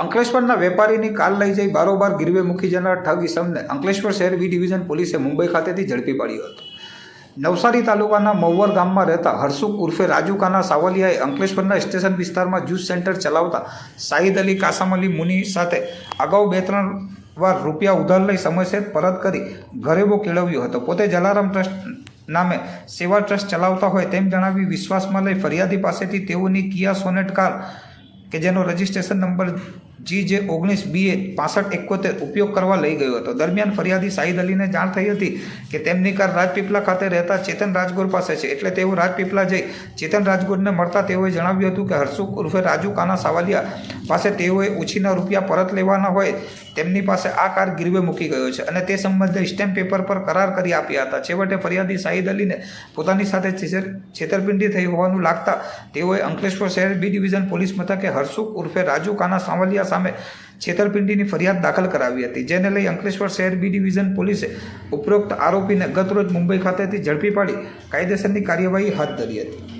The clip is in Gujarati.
અંકલેશ્વરના વેપારીની કાર લઈ જઈ બારોબાર ગીરવે મૂકી જનાર ઠગ ઇસમને અંકલેશ્વર શહેર બી ડિવિઝન પોલીસે મુંબઈ ખાતેથી ઝડપી પાડ્યો હતો. નવસારી તાલુકાના મહુવર ગામમાં રહેતા હરસુખ ઉર્ફે રાજુકાના સાવલિયાએ અંકલેશ્વરના સ્ટેશન વિસ્તારમાં જ્યુસ સેન્ટર ચલાવતા સાહિદ અલી કાસમ અલી મુની સાથે અગાઉ બે ત્રણ વાર રૂપિયા ઉધાર લઈ સમયસર પરત કરી ગરીબો કેળવ્યો હતો. પોતે જલારામ ટ્રસ્ટ નામે સેવા ટ્રસ્ટ ચલાવતા હોય તેમ જણાવી વિશ્વાસમાં લઈ ફરિયાદી પાસેથી તેઓની કિયા સોનેટ કાર કે જેનો રજિસ્ટ્રેશન નંબર જી જે ઓગણીસ બીએ પાસઠ એકોતેર ઉપયોગ કરવા લઈ ગયો હતો. દરમિયાન ફરિયાદી શાહિદ અલીને જાણ થઈ હતી કે તેમની કાર રાજપીપલા ખાતે રહેતા ચેતન રાજગોર પાસે છે. એટલે તેઓ રાજપીપલા જઈ ચેતન રાજગોરને મળતા તેઓએ જણાવ્યું હતું કે હર્ષુખ ઉર્ફે રાજુ કાના સાવલિયા પાસે તેઓએ ઉછીના રૂપિયા પરત લેવાના હોય તેમની પાસે આ કાર ગીરવે મૂકી ગયો છે અને તે સંબંધે સ્ટેમ્પ પેપર પર કરાર કરી આપ્યા હતા. છેવટે ફરિયાદી શાહિદ અલીને પોતાની સાથે છેતર- છેતરપિંડી થઈ હોવાનું લાગતા તેઓએ અંકલેશ્વર શહેર બી ડિવિઝન પોલીસ મથકે હર્ષુખ ઉર્ફે રાજુ કાના સાવલિયા સામે છેતરપિંડીની ફરિયાદ દાખલ કરાવી હતી. જેને લઈ અંકલેશ્વર શહેર બી ડિવિઝન પોલીસે ઉપરોક્ત આરોપીને ગતરોજ મુંબઈ ખાતેથી ઝડપી પાડી કાયદેસરની કાર્યવાહી હાથ ધરી હતી.